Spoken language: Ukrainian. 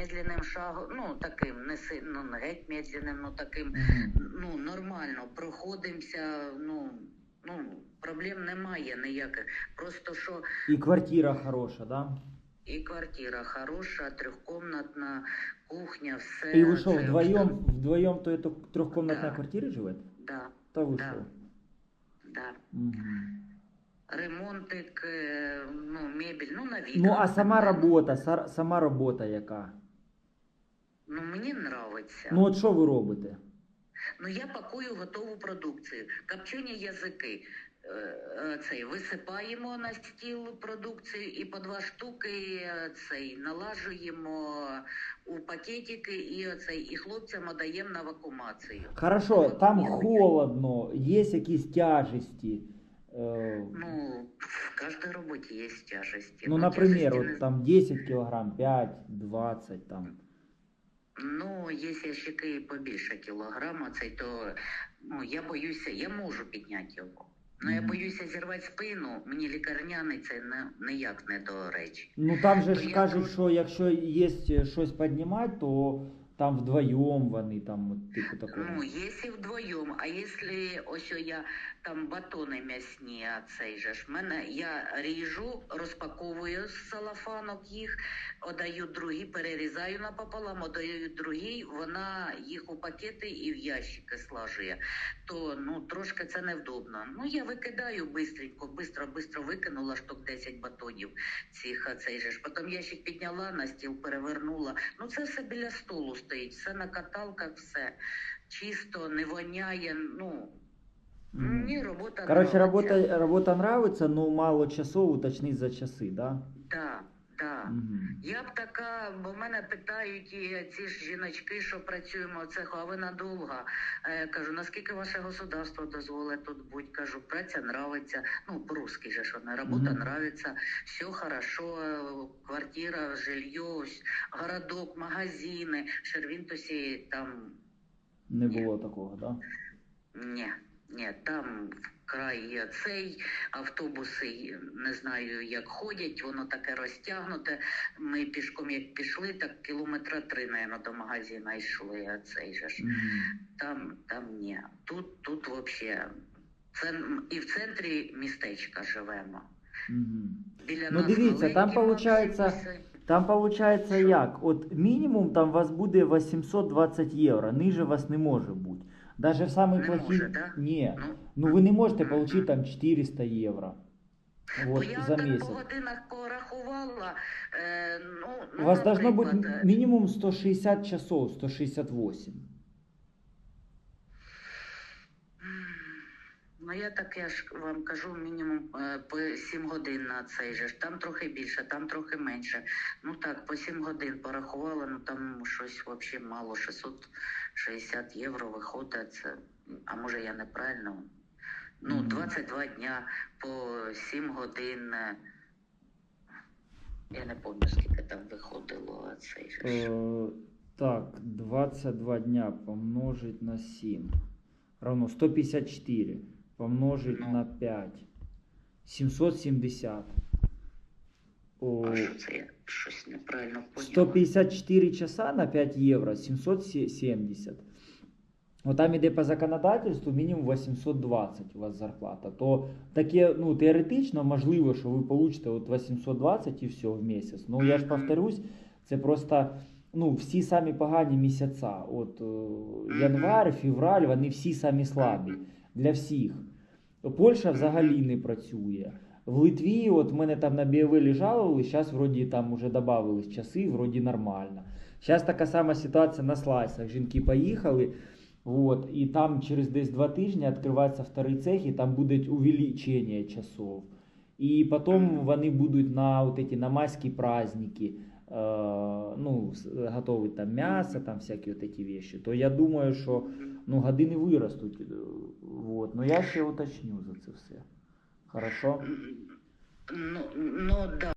медленним шагом, ну таким, не си- ну, геть медленним, ну таким, ну нормально, проходимося, ну, ну проблем немає ніяких. Просто що І квартира хороша, да? і квартира хороша, трьохкомнатна, кухня, все. І ви що, вдвоєм, вдвоєм то это трьохкомнатной Да. квартире живете? Да, Та ви що? да. Ремонтик, е, ну, мебель, ну, на вікна. Ну, а сама робота, сама робота яка? Ну, мені нравиться. Ну, от що ви робите? Ну, я пакую готову продукцію. Копчені язики. е, е, Цей висипаємо на стіл продукцію і по два штуки е, цей налажуємо у пакетики і оцей, і хлопцям даємо на вакуумацію. Хорошо, там холодно, є якісь тяжесті. Ну, в кожній роботі є тяжесті. Ну, вот не- там 10 килограмм, 5, 20 там. Ну, ящики і побільше кілограма, цей то ну я боюся, я можу підняти його. Ну я боюся зірвати спину. Мені лікарняний це не ніяк не до речі. Ну там же ж кажуть, що якщо є щось піднімати, то там вдвоєм вони там, типу такого. Ну, якщо вдвоєм, а якщо ось я там батони м'ясні, а цей же ж мене я ріжу, розпаковую з салафанок їх, одаю другі, перерізаю напополам, одаю другий, вона їх у пакети і в ящики слажує. То ну трошки це невдобно. Ну я викидаю бистренько, бистро, бистро викинула штук 10 батонів цих, а цей же ж. Потім ящик підняла на стіл, перевернула. Ну це все біля столу стоїть, все на каталках, все чисто, не воняє. Ну мені робота Короче, нравиться. работа, работа нравится, но мало часов, уточнить за часы, да? Да, да. Мгм. Я б така, бо мене питають і ці ж жіночки, що працюємо в цеху, а ви надовго. Я кажу, наскільки ваше государство дозволить тут бути? Кажу, праця нравиться. Ну, по-русски же, що не робота Мгм. нравиться, все хорошо, е, квартира, жилье, городок, магазини. Шервінтусі там Не Ні. було такого, да? ні, ні, там край цей, автобуси не знаю, як ходять, воно таке розтягнуте. Ми пішком як пішли, так кілометра три, наверное, до магазина йшли, а цей же ж. Там, там ні. Тут, тут вообще. Це і в центрі містечка живемо. Біля Ну, нас дивіться, там Максимуси. Там получается як? От мінімум там у вас буде 820 євро, ниже вас не може бути. Даже в самый Не плохий... може, да? Ні. Ну, Ну ви не можете получить там 400 євро. бо Вот, я за так месяц. годинах порахувала. Е, ну, У ну, вас должно быть наприклад, минимум 160 часов, 168. Ну, я так я ж вам кажу, мінімум е, по 7 годин на цей же. Там трохи більше, там трохи менше. Ну так, по 7 годин порахувала, ну там щось взагалі мало, 660 євро виходить. Це, а може я неправильно? Ну, Мгм. 22 дня по 7 годин. е, Я не пам'ятаю, скільки там виходило а цей же. Э, так, 22 дня помножить на 7. Равно 154 помножить Ну. на 5. 770. О, А що це я щось неправильно поняла? 154 часа на 5 євро 770. Вот там іде по законодательству мінімум 820 у вас зарплата. То таке, ну, теоретично можливо, що ви получите от 820 і все в місяць. Ну я ж повторюсь, це просто ну, всі самі погані місяця. От е, Мгм. январ, февраль, вони всі самі слабі для всіх. Польща взагалі не працює. В Литві, от мене там на Біавелі жалували, зараз вроді там уже додавались часи, вроді нормально. Зараз така сама ситуація на слайсах. Жінки поїхали, от, і там через десь два тижні відкривається вторий цех, і там буде увеличення часов. І потім вони будуть на, от эти, на майські праздники, е, ну, готовить там м'ясо, там всякі от эти вещи. То я думаю, що ну, години виростуть. е, Вот. Но я ще уточню за це все. Хорошо? Ну, ну да.